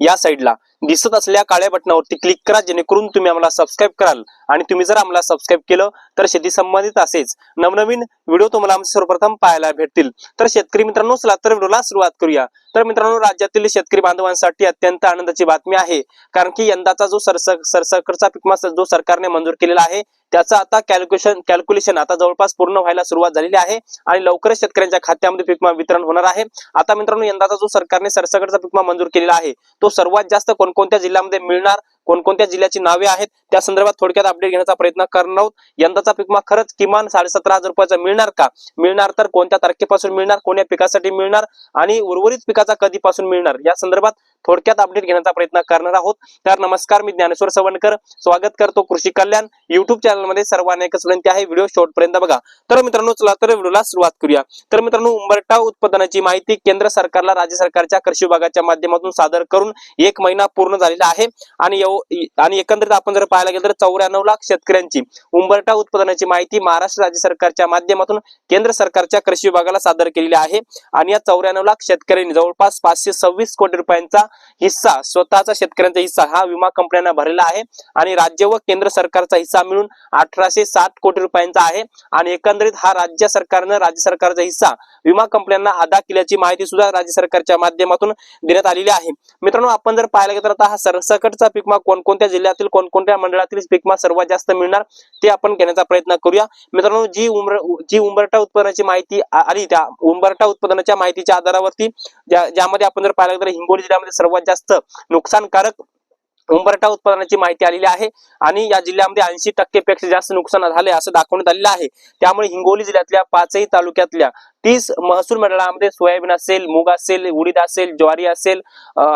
या साईडला दिसत असलेल्या काळ्या बटनावरती क्लिक करा जेणेकरून तुम्ही आम्हाला सबस्क्राईब कराल. आणि तुम्ही जर आम्हाला सबस्क्राईब केलं तर शेती संबंधित असेच नवनवीन व्हिडिओ तुम्हाला आमचे सर्वप्रथम पाहायला भेटतील. तर शेतकरी मित्रांनो चला तर व्हिडिओला सुरुवात करूया. तर मित्रांनो राज्यातील शेतकरी बांधवांसाठी अत्यंत आनंदाची बातमी आहे. कारण की यंदाचा जो सरसक सरसकरचा पिकमा जो सरकारने मंजूर केलेला आहे त्याचं आता कॅल्क्युलेशन कॅल्क्युलेशन आता जवळपास पूर्ण व्हायला सुरुवात झालेली आहे. आणि लवकरच शेतकऱ्यांच्या खात्यामध्ये पिकमा वितरण होणार आहे. आता मित्रांनो यंदाचा जो सरकारने सरसकटचा पिकमा मंजूर केलेला आहे तो सर्वात जास्त कोणकोणत्या जिल्ह्यामध्ये मिळणार? कोणकोणत्या जिल्ह्याची नावे आहेत त्या संदर्भात थोडक्यात अपडेट घेण्याचा प्रयत्न करणार आहोत. यंदाचा पिकमा खरंच किमान साडेसतरा हजार रुपयाचा मिळणार का? मिळणार तर कोणत्या तारखेपासून मिळणार कोण्या पिकासाठी मिळणार आणि उर्वरित पिकाचा कधीपासून मिळणार? या संदर्भात थोडक्यात अपडेट घेण्याचा प्रयत्न करणार आहोत. तर नमस्कार मी ज्ञानेश्वर सवणकर स्वागत करतो कृषी कल्याण युट्यूब चॅनलमध्ये सर्वांना एकच विनंती आहे व्हिडिओ शेवटपर्यंत बघा. तर मित्रांनो चला तर व्हिडिओला सुरुवात करूया. तर मित्रांनो उंबरटा उत्पादनाची माहिती केंद्र सरकारला राज्य सरकारच्या कृषी विभागाच्या माध्यमातून सादर करून एक महिना पूर्ण झालेला आहे. आणि येऊ आणि एकंदरीत आपण जर पाहायला गेलं तर चौऱ्याण्णव लाख शेतकऱ्यांची उंबरटा उत्पादनाची माहिती महाराष्ट्र राज्य सरकारच्या माध्यमातून केंद्र सरकारच्या कृषी विभागाला सादर केलेली आहे. आणि या चौऱ्याण्णव लाख शेतकऱ्यांनी जवळपास पाचशे सव्वीस कोटी रुपयांचा हिस्सा स्वतःचा शेतकऱ्यांचा हिस्सा हा विमा कंपन्यांना भरलेला आहे. आणि राज्य व केंद्र सरकारचा हिस्सा मिळून अठराशे सात कोटी रुपयांचा आहे. आणि एकंदरीत हा राज्य सरकारनं राज्य सरकारचा हिस्सा विमा कंपन्यांना अदा केल्याची माहिती सुद्धा राज्य सरकारच्या माध्यमातून देण्यात आलेली आहे. मित्रांनो आपण जर पाहायला गेलं तर आता हा सरसकटचा पिकमा कोणकोणत्या जिल्ह्यातील कोणकोणत्या मंडळातील पिकमा सर्वात जास्त मिळणार ते आपण घेण्याचा प्रयत्न करूया. मित्रांनो जी उमर जी उंबरटा उत्पादनाची माहिती आली त्या उंबरटा उत्पादनाच्या माहितीच्या आधारावरती ज्यामध्ये आपण जर पाहिलं तर हिंगोली जिल्ह्यामध्ये सर्वात जास्त नुकसानकारक उंबरटा उत्पादनाची माहिती आलेली आहे आणि या जिल्ह्यामध्ये ऐंशी टक्के पेक्षा जास्त नुकसान झाले असं दाखवण्यात आलेलं आहे. त्यामुळे हिंगोली जिल्ह्यातल्या पाचही तालुक्यातल्या तीस महसूल मंडळामध्ये सोयाबीन असेल मूग असेल उडीद असेल ज्वारी असेल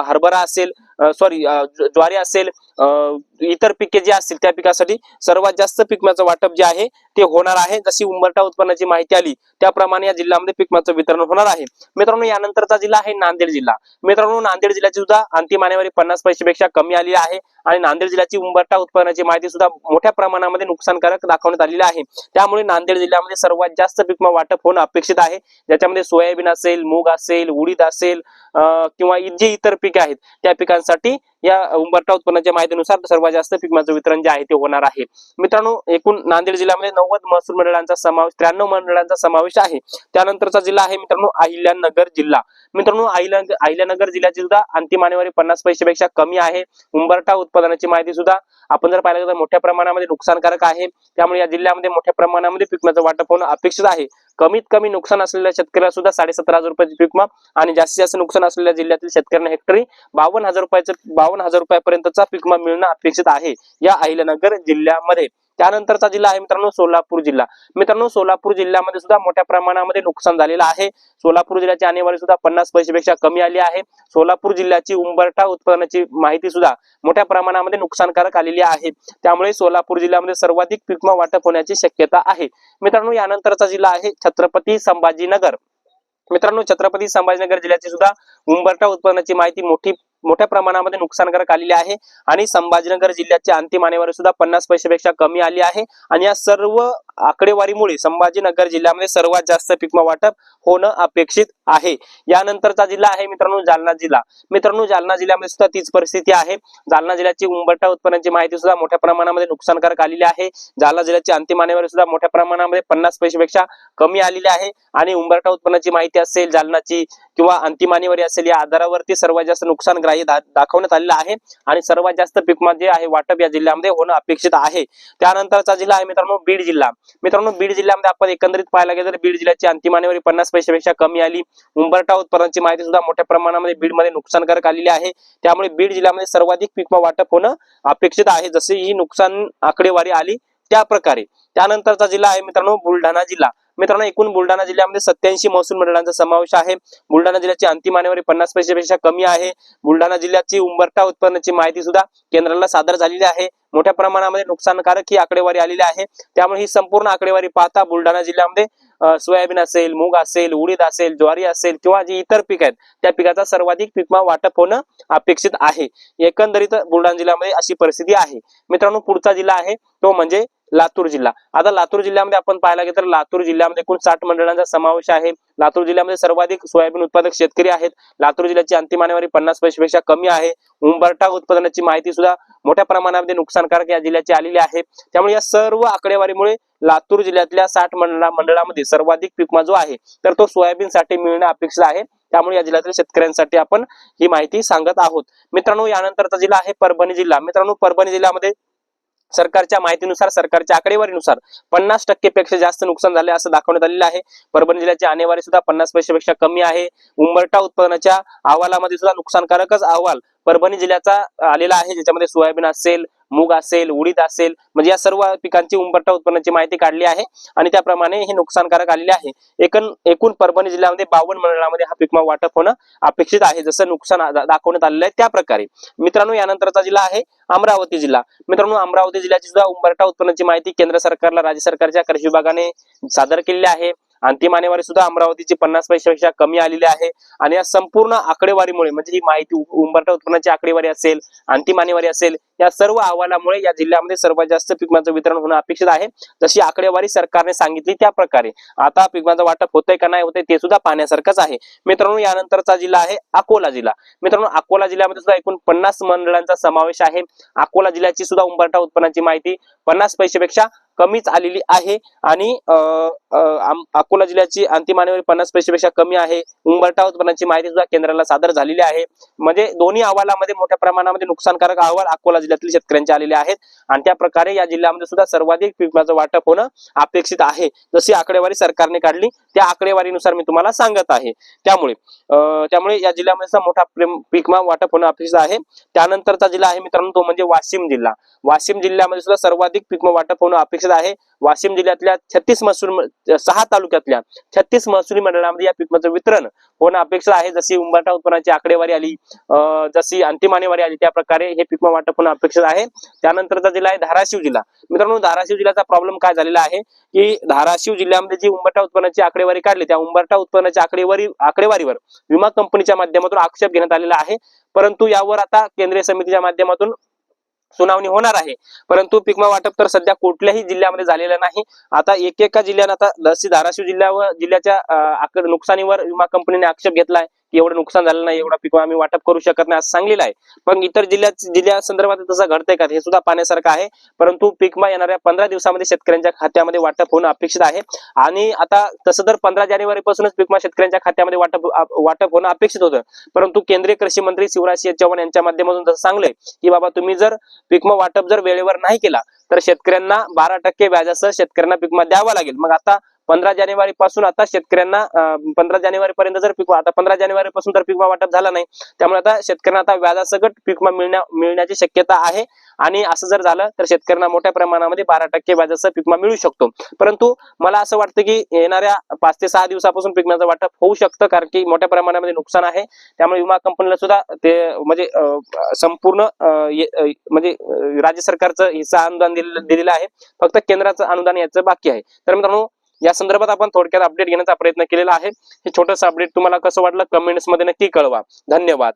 हरभरा असेल सॉरी ज्वारी असेल अं, इतर पिके जी असतील त्या पिकासाठी सर्वात जास्त पिकम्याचं वाटप जे आहे ते होणार आहे. जशी उंबरटा उत्पन्नाची माहिती आली त्याप्रमाणे या जिल्ह्यामध्ये पिकम्याचं वितरण होणार आहे. मित्रांनो यानंतरचा जिल्हा आहे नांदेड जिल्हा. मित्रांनो नांदेड जिल्ह्याची सुद्धा अंतिम आणेवारी पन्नास पैशेपेक्षा कमी आली आहे. आणि नांदेड जिल्ह्याची उंबरटा उत्पन्नाची माहिती सुद्धा मोठ्या प्रमाणामध्ये नुकसानकारक दाखवण्यात आलेली आहे. त्यामुळे नांदेड जिल्ह्यामध्ये सर्वात जास्त पिकमा वाटप होणं अपेक्षित आहे. ज्याच्यामध्ये सोयाबीन असेल मूग असेल उडीद असेल अं, किंवा जे इतर पिके आहेत त्या पिकांसाठी या उंबरटा उत्पन्नाच्या माहितीनुसार सर्वात जास्त पिकमाचं वितरण जे आहे ते होणार आहे. मित्रांनो एकूण नांदेड जिल्ह्यामध्ये नव्वद महसूल मंडळांचा समावेश त्र्याण्णव मंडळांचा समावेश आहे. त्यानंतरचा जिल्हा आहे मित्रांनो अहिल्यानगर जिल्हा. मित्रांनो अहिल्या अहिल्यानगर जिल्ह्याची सुद्धा अंतिम आणेवारी पन्नास पैशापेक्षा कमी आहे. उंबरटा उत्पादनाची माहिती सुद्धा आपण जर पाहिलं तर मोठ्या प्रमाणामध्ये नुकसानकारक आहे. त्यामुळे या जिल्ह्यामध्ये मोठ्या प्रमाणामध्ये पिकमाचं वाटप होणं अपेक्षित आहे. कमीत कमी नुकसान असलेल्या शेतकऱ्याला सुद्धा साडेसतरा हजार रुपयाची पिकमा आणि जास्तीत जास्त नुकसान असलेल्या जिल्ह्यातील शेतकऱ्यांना हेक्टरी बावन्न हजार रुपयाचं बावन्न हजार रुपयापर्यंतचा पिकमा मिळणं अपेक्षित आहे. या अहिल्यानगर जिल्ह्यामध्ये. त्यानंतरचा जिल्हा आहे मित्रांनो सोलापूर जिल्हा. मित्रांनो सोलापूर जिल्ह्यामध्ये सुद्धा मोठ्या प्रमाणामध्ये नुकसान झालेलं आहे. सोलापूर जिल्ह्याची आणेवारी सुद्धा पन्नास पैसेपेक्षा कमी आली आहे. सोलापूर जिल्ह्याची उंबरठा उत्पादनाची माहिती सुद्धा मोठ्या प्रमाणामध्ये नुकसानकारक आलेली आहे. त्यामुळे सोलापूर जिल्ह्यामध्ये सर्वाधिक पिकमा वाटप होण्याची शक्यता आहे. मित्रांनो यानंतरचा जिल्हा आहे छत्रपती संभाजीनगर. मित्रांनो छत्रपती संभाजीनगर जिल्ह्याची सुद्धा उंबरठा उत्पन्नाची माहिती मोठी मोठ्या प्रमाणामध्ये नुकसानकारक आलेली आहे. आणि संभाजीनगर जिल्ह्याची अंतिम आणेवारी सुद्धा पन्नास पैशापेक्षा कमी आली आहे. आणि या सर्व आकडेवारीमुळे संभाजीनगर जिल्ह्यामध्ये सर्वात जास्त पिकमा वाटप होणं अपेक्षित आहे. यानंतरचा जिल्हा आहे मित्रांनो जालना जिल्हा. मित्रांनो जालना जिल्ह्यामध्ये सुद्धा तीच परिस्थिती आहे. जालना जिल्ह्याची उंबरटा उत्पन्नाची माहिती सुद्धा मोठ्या प्रमाणामध्ये नुकसानकारक आलेली आहे. जालना जिल्ह्याची अंतिम आणेवारी सुद्धा मोठ्या प्रमाणामध्ये पन्नास पैशापेक्षा कमी आलेली आहे. आणि उंबरटा उत्पन्नाची माहिती असेल जालनाची किंवा अंतिम आणेवारी असेल या आधारावरती सर्वात जास्त नुकसानग्राही दा- दाखवण्यात आलेलं आहे. आणि सर्वात जास्त पिकमा जे आहे वाटप या जिल्ह्यामध्ये होणं अपेक्षित आहे. त्यानंतरचा जिल्हा आहे मित्रांनो बीड जिल्हा. मित्रांनो बीड जिल्ह्यामध्ये आपण एकंदरीत पाहायला गेलं तर बीड जिल्ह्याची अंतिम आणेवारी पन्नास पैशापेक्षा कमी आली. उंबरटा उत्पादनाची माहिती सुद्धा मोठ्या प्रमाणामध्ये बीडमध्ये नुकसानकारक आलेली आहे. त्यामुळे बीड जिल्ह्यामध्ये सर्वाधिक पीक वाटप होणं अपेक्षित आहे. जसे ही नुकसान आकडेवारी आली त्या प्रकारे त्यानंतरचा जिल्हा आहे मित्रांनो बुलढाणा जिल्हा. मित्रांनो एकूण बुलढाणा जिल्ह्यामध्ये सत्याऐंशी महसूल मंडळांचा समावेश आहे. बुलढाणा जिल्ह्याची अंतिम आणेवारी पन्नास पैशापेक्षा कमी आहे. बुलढाणा जिल्ह्याची उंबरटा उत्पन्नाची माहिती सुद्धा केंद्राला सादर झालेली आहे. मोठ्या प्रमाणामध्ये नुकसानकारक ही आकडेवारी आलेली आहे. त्यामुळे ही संपूर्ण आकडेवारी पाहता बुलढाणा जिल्ह्यामध्ये सोयाबीन असेल मूग असेल उडीद असेल ज्वारी असेल किंवा जी इतर पीक आहेत त्या पिकाचा सर्वाधिक पिकमा वाटप होणं अपेक्षित आहे. एकंदरीत बुलढाणा जिल्ह्यामध्ये अशी परिस्थिती आहे. मित्रांनो पुढचा जिल्हा आहे तो म्हणजे लातूर जिल्हा. आता लातूर जिल्ह्यामध्ये आपण पाहायला गेलं तर लातूर जिल्ह्यामध्ये एकूण साठ मंडळांचा समावेश आहे. लातूर जिल्ह्यामध्ये सर्वाधिक सोयाबीन उत्पादक शेतकरी आहेत. लातूर जिल्ह्याची अंतिम आणेवारी पन्नास पैशेपेक्षा कमी आहे. उंबरठा उत्पादनाची माहिती सुद्धा मोठ्या प्रमाणामध्ये नुकसानकारक या जिल्ह्याची आलेली आहे. त्यामुळे या सर्व आकडेवारीमुळे लातूर जिल्ह्यातल्या साठ मंडळा मंडळामध्ये सर्वाधिक पिकमा जो आहे. तर तो सोयाबीनसाठी मिळणं अपेक्षित आहे. त्यामुळे या जिल्ह्यातील शेतकऱ्यांसाठी आपण ही माहिती सांगत आहोत. मित्रांनो यानंतरचा जिल्हा आहे परभणी जिल्हा. मित्रांनो परभणी जिल्ह्यामध्ये सरकारच्या माहितीनुसार सरकारच्या आकडेवारीनुसार पन्नास टक्केपेक्षा जास्त नुकसान झाले असं दाखवण्यात आलेलं आहे. परभणी जिल्ह्याची आणेवारी सुद्धा पन्नास पैशापेक्षा कमी आहे. उंबरटा उत्पादनाच्या अहवालामध्ये सुद्धा नुकसानकारकच अहवाल परभणी जिल्ह्याचा आलेला आहे. ज्याच्यामध्ये सोयाबीन असेल मूग असेल उडीद असेल म्हणजे या सर्व पिकांची उंबरठा उत्पन्नाची माहिती काढली आहे. आणि त्याप्रमाणे हे नुकसानकारक आलेले आहे. एकूण एकूण परभणी जिल्ह्यामध्ये बावन्न मंडळामध्ये हा पिकमा वाटप होणं अपेक्षित आहे. जसं नुकसान दाखवण्यात आलेलं आहे त्या प्रकारे मित्रांनो यानंतरचा जिल्हा आहे अमरावती जिल्हा. मित्रांनो अमरावती जिल्ह्याची सुद्धा उंबरठा उत्पन्नाची माहिती केंद्र सरकारला राज्य सरकारच्या कृषी विभागाने सादर केलेली आहे. अंतिम आणेवारी सुद्धा अमरावतीची पन्नास पैशापेक्षा कमी आलेली आहे. आणि या संपूर्ण आकडेवारीमुळे म्हणजे ही माहिती उंबरठा उत्पन्नाची आकडेवारी असेल अंतिम आणेवारी असेल या सर्व अहवालामुळे या जिल्ह्यामध्ये सर्वात जास्त पिकमाचं वितरण होणं अपेक्षित आहे. जशी आकडेवारी सरकारने सांगितली त्या प्रकारे. आता पिकमाचं वाटप होतंय का नाही होतंय ते सुद्धा पाहण्यासारखंच आहे. मित्रांनो यानंतरचा जिल्हा आहे अकोला जिल्हा. मित्रांनो अकोला जिल्ह्यामध्ये सुद्धा एकूण पन्नास मंडळांचा समावेश आहे. अकोला जिल्ह्याची सुद्धा उंबरठा उत्पन्नाची माहिती पन्नास पैशापेक्षा कमीच आलेली आहे. आणि अं, अकोला जिल्ह्याची अंतिम आणि पन्नास पैशापेक्षा कमी आहे. उंबरटा उत्पन्नाची माहिती सुद्धा केंद्राला सादर झालेली आहे. म्हणजे दोन्ही अहवालामध्ये मोठ्या प्रमाणामध्ये नुकसानकारक अहवाल अकोला जिल्ह्यातील शेतकऱ्यांचे आलेले आहेत. आणि त्या प्रकारे या जिल्ह्यामध्ये सुद्धा सर्वाधिक पिकाचं वाटप होणं अपेक्षित आहे. जशी आकडेवारी सरकारने काढली त्या आकडेवारीनुसार मी तुम्हाला सांगत आहे. त्यामुळे अं, त्यामुळे या जिल्ह्यामध्ये मोठा प्रेम वाटप होणं अपेक्षित आहे. त्यानंतरचा जिल्हा आहे मित्रांनो तो म्हणजे वाशिम जिल्हा. वाशिम जिल्ह्यामध्ये सुद्धा सर्वाधिक पिकमा वाटप होणं अपेक्षित परिषद आहे. वाशिम जिल्ह्यातल्या छत्तीस महसूल सहा तालुक्यातल्या छत्तीस महसुली मंडळामध्ये या पिकमाचं वितरण होणं अपेक्षित आहे. जशी उंबरठा उत्पन्नाची आकडेवारी आली जशी अंतिम आणेवारी आली त्या प्रकारे हे पीक वाटप होणं अपेक्षित आहे. त्यानंतरचा जिल्हा आहे धाराशिव जिल्हा. मित्रांनो धाराशिव जिल्ह्याचा प्रॉब्लेम काय झालेला आहे की धाराशिव जिल्ह्यामध्ये जी उंबरठा उत्पन्नाची आकडेवारी काढली त्या उंबरठा उत्पन्नाच्या आकडेवारी आकडेवारीवर विमा कंपनीच्या माध्यमातून आक्षेप घेण्यात आलेला आहे. परंतु यावर आता केंद्रीय समितीच्या माध्यमातून सुनावणी होणार आहे. परंतु पिकमा वाटप तर सध्या कुठल्याही जिल्ह्यामध्ये झालेलं नाही. आता एकेका जिल्ह्यानं आता जशी धाराशिव जिल्ह्यावर जिल्ह्याच्या नुकसानीवर विमा कंपनीने आक्षेप घेतलाय. की एवढं नुकसान झालं नाही एवढा पिक आम्ही वाटप करू शकत नाही असं सांगलेलं आहे. पण इतर जिल्ह्यात जिल्ह्या संदर्भात तसं घडतंय का? हे सुद्धा पाहण्यासारखं आहे. परंतु पिकमा येणाऱ्या पंधरा दिवसामध्ये शेतकऱ्यांच्या खात्यामध्ये वाटप होणं अपेक्षित आहे. आणि आता तसं तर पंधरा जानेवारी पासूनच पिकमा शेतकऱ्यांच्या खात्यामध्ये वाटप वाटप होणं अपेक्षित होतं. परंतु केंद्रीय कृषी मंत्री शिवराज सिंह चौहान यांच्या माध्यमातून तसं सांगलंय की बाबा तुम्ही जर पिकमा वाटप जर वेळेवर नाही केला तर शेतकऱ्यांना बारा टक्के व्याजासह शेतकऱ्यांना पिकमा द्यावा लागेल. मग आता पंधरा जानेवारी पासून आता शेतकऱ्यांना पंधरा जानेवारी पर्यंत जर पिकवा आता पंधरा जानेवारी पासून तर पीक वाटप झाला नाही. त्यामुळे आता शेतकऱ्यांना आता व्याजासकट पीक मिळण्या मिळण्याची शक्यता आहे. आणि असं जर झालं तर शेतकऱ्यांना मोठ्या प्रमाणामध्ये बारा टक्के व्याजाचा पिकमा मिळू शकतो. परंतु मला असं वाटतं की येणाऱ्या पाच ते सहा दिवसापासून पिकण्याचं वाटप होऊ शकतं कारण की मोठ्या प्रमाणामध्ये नुकसान आहे. त्यामुळे विमा कंपनीला सुद्धा ते म्हणजे संपूर्ण म्हणजे राज्य सरकारचं हिस्सा अनुदान दिलेलं दिलेलं आहे. फक्त केंद्राचं अनुदान याचं बाकी आहे. तर मित्रांनो या संदर्भात आपण थोडक्यात अपडेट घेण्याचा प्रयत्न केलेला आहे. हे छोटंसं अपडेट तुम्हाला कसं वाटलं? कमेंट्समध्ये नक्की कळवा. धन्यवाद.